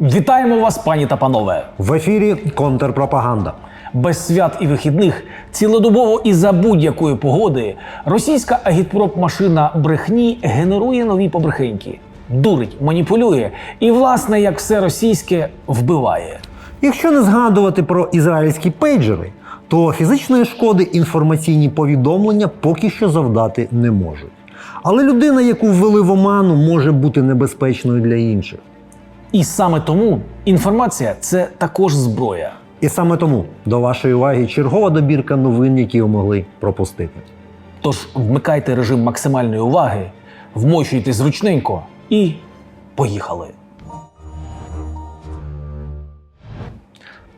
Вітаємо вас, пані та панове! В ефірі контрпропаганда. Без свят і вихідних, цілодобово і за будь-якої погоди, російська агітпроп-машина брехні генерує нові побрехеньки, дурить, маніпулює і, власне, як все російське, вбиває. Якщо не згадувати про ізраїльські пейджери, то фізичної шкоди інформаційні повідомлення поки що завдати не можуть. Але людина, яку ввели в оману, може бути небезпечною для інших. І саме тому інформація це також зброя. І саме тому до вашої уваги чергова добірка новин, які ви могли пропустити. Тож вмикайте режим максимальної уваги, вмощуйте зручненько і поїхали.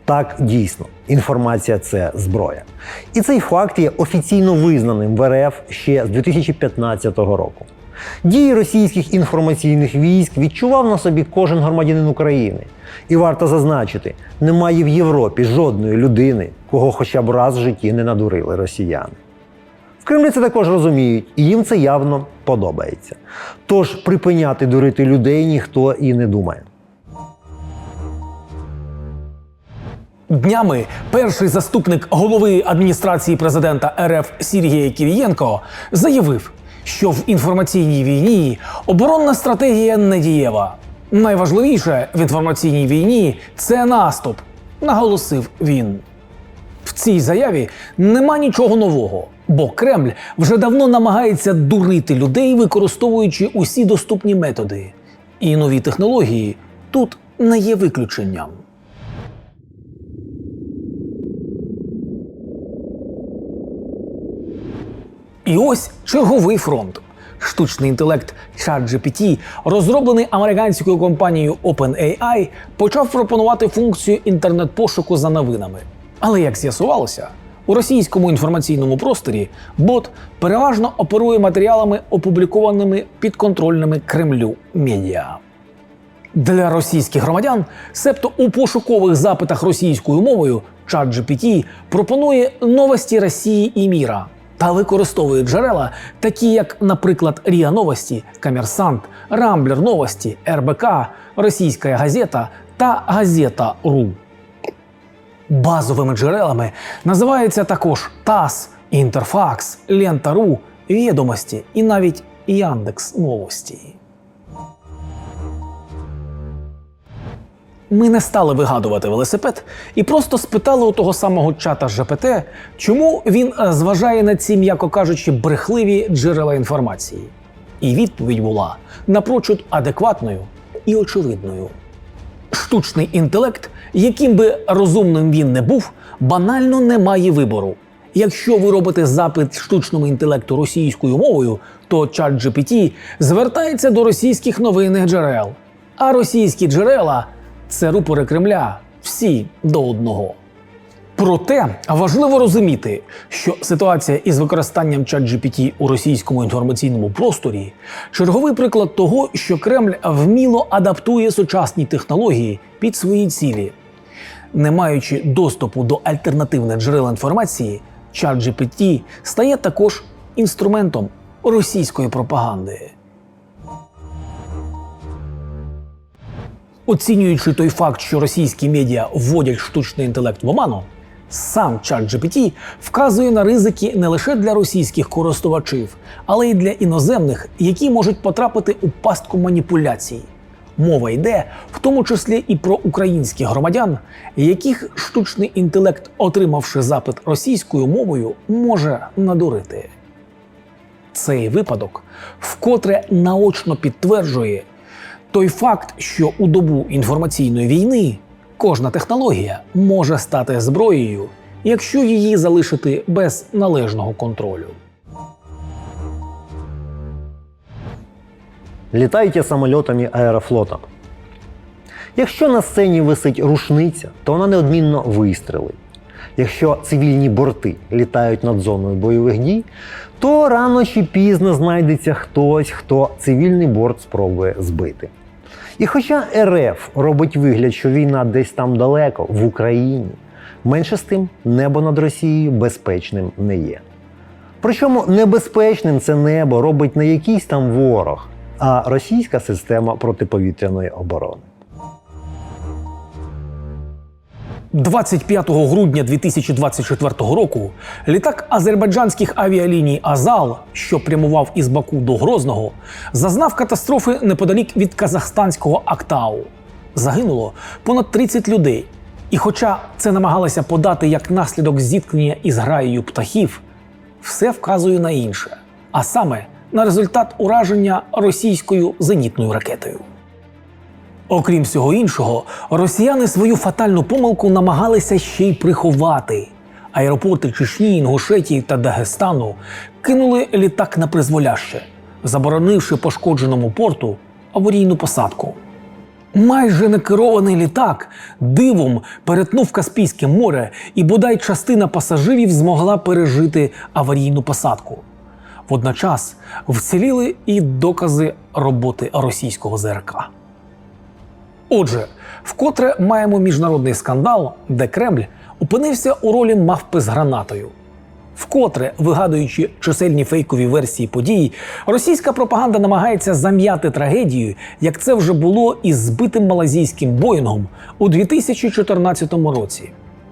Так, дійсно, інформація це зброя. І цей факт є офіційно визнаним в РФ ще з 2015 року. Дії російських інформаційних військ відчував на собі кожен громадянин України. І варто зазначити, немає в Європі жодної людини, кого хоча б раз в житті не надурили росіяни. В Кремлі це також розуміють, і їм це явно подобається. Тож припиняти дурити людей ніхто і не думає. Днями перший заступник голови адміністрації президента РФ Сергій Кірієнко заявив, що в інформаційній війні оборонна стратегія не дієва. Найважливіше в інформаційній війні це наступ, наголосив він. В цій заяві нема нічого нового, бо Кремль вже давно намагається дурити людей, використовуючи усі доступні методи. І нові технології тут не є виключенням. І ось черговий фронт. Штучний інтелект ChatGPT, розроблений американською компанією OpenAI, почав пропонувати функцію інтернет-пошуку за новинами. Але як з'ясувалося, у російському інформаційному просторі бот переважно оперує матеріалами, опублікованими підконтрольними Кремлю медіа. Для російських громадян, себто у пошукових запитах російською мовою, ChatGPT пропонує новості Росії і міра та використовує джерела, такі як, наприклад, РІА Новості, Комерсант, Рамблер Новості, РБК, Російська газета та Газета.ру. Базовими джерелами називаються також ТАСС, Інтерфакс, Лента.ру, Відомості і навіть Яндекс Новості. Ми не стали вигадувати велосипед і просто спитали у того самого чата ЖПТ, чому він е, зважає на ці, м'яко кажучи, брехливі джерела інформації. І відповідь була напрочуд адекватною і очевидною. Штучний інтелект, яким би розумним він не був, банально не має вибору. Якщо ви робите запит штучному інтелекту російською мовою, то ChatGPT звертається до російських новинних джерел. А російські джерела це рупори Кремля всі до одного. Проте важливо розуміти, що ситуація із використанням ChatGPT у російському інформаційному просторі черговий приклад того, що Кремль вміло адаптує сучасні технології під свої цілі. Не маючи доступу до альтернативних джерел інформації, ChatGPT стає також інструментом російської пропаганди. Оцінюючи той факт, що російські медіа вводять штучний інтелект в оману, сам ChatGPT вказує на ризики не лише для російських користувачів, але й для іноземних, які можуть потрапити у пастку маніпуляцій. Мова йде в тому числі і про українських громадян, яких штучний інтелект, отримавши запит російською мовою, може надурити. Цей випадок вкотре наочно підтверджує той факт, що у добу інформаційної війни кожна технологія може стати зброєю, якщо її залишити без належного контролю. Літайте самольотами аерофлота. Якщо на сцені висить рушниця, то вона неодмінно вистрелить. Якщо цивільні борти літають над зоною бойових дій, то рано чи пізно знайдеться хтось, хто цивільний борт спробує збити. І хоча РФ робить вигляд, що війна десь там далеко, в Україні, менше з тим небо над Росією безпечним не є. Причому небезпечним це небо робить не якийсь там ворог, а російська система протиповітряної оборони. 25 грудня 2024 року літак азербайджанських авіаліній Азал, що прямував із Баку до Грозного, зазнав катастрофи неподалік від казахстанського Актау. Загинуло понад 30 людей. І хоча це намагалися подати як наслідок зіткнення із граєю птахів, все вказує на інше, а саме на результат ураження російською зенітною ракетою. Окрім всього іншого, росіяни свою фатальну помилку намагалися ще й приховати. Аеропорти Чечні, Інгушетії та Дагестану кинули літак на призволяще, заборонивши пошкодженому порту аварійну посадку. Майже некерований літак дивом перетнув Каспійське море, і бодай частина пасажирів змогла пережити аварійну посадку. Водночас вціліли і докази роботи російського ЗРК. Отже, вкотре маємо міжнародний скандал, де Кремль опинився у ролі мавпи з гранатою. Вкотре, вигадуючи чисельні фейкові версії подій, російська пропаганда намагається зам'яти трагедію, як це вже було із збитим малазійським Боїнгом у 2014 році.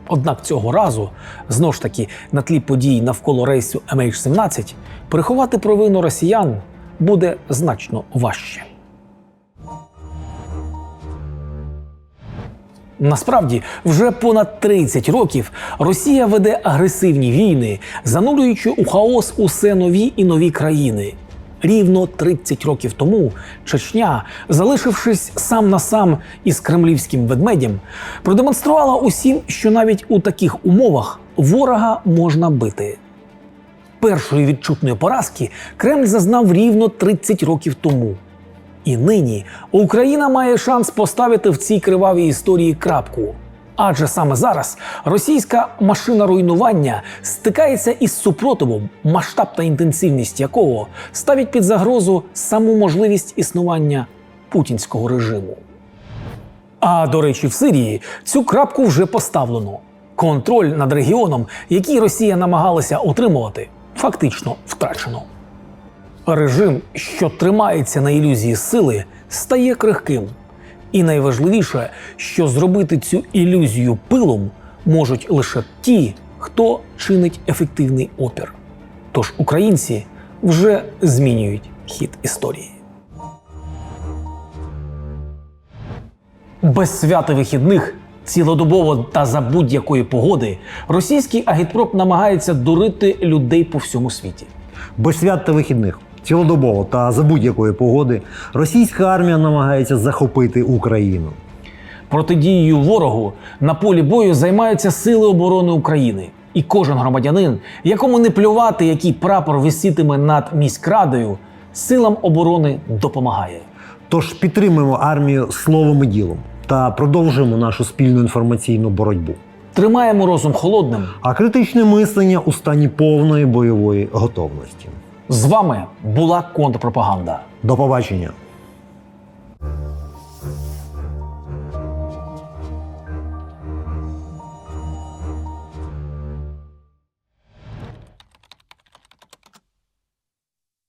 Однак цього разу, знову ж таки, на тлі подій навколо рейсу MH17, приховати провину росіян буде значно важче. Насправді, вже понад 30 років Росія веде агресивні війни, занурюючи у хаос усе нові і нові країни. Рівно 30 років тому Чечня, залишившись сам на сам із кремлівським ведмедем, продемонструвала усім, що навіть у таких умовах ворога можна бити. Першої відчутної поразки Кремль зазнав рівно 30 років тому. І нині Україна має шанс поставити в цій кривавій історії крапку. Адже саме зараз російська машина руйнування стикається із супротивом, масштаб та інтенсивність якого ставить під загрозу саму можливість існування путінського режиму. А до речі, в Сирії цю крапку вже поставлено. Контроль над регіоном, який Росія намагалася утримувати, фактично втрачено. Режим, що тримається на ілюзії сили, стає крихким. І найважливіше, що зробити цю ілюзію пилом можуть лише ті, хто чинить ефективний опір. Тож українці вже змінюють хід історії. Без свята вихідних, цілодобово та за будь-якої погоди, російський агітпроп намагається дурити людей по всьому світі. Без свят та вихідних, цілодобово та за будь-якої погоди російська армія намагається захопити Україну. Протидією ворогу на полі бою займаються Сили оборони України. І кожен громадянин, якому не плювати, який прапор висітиме над міськрадою, силам оборони допомагає. Тож підтримуємо армію словом і ділом та продовжуємо нашу спільну інформаційну боротьбу. Тримаємо розум холодним. А критичне мислення у стані повної бойової готовності. З вами була контрпропаганда. До побачення!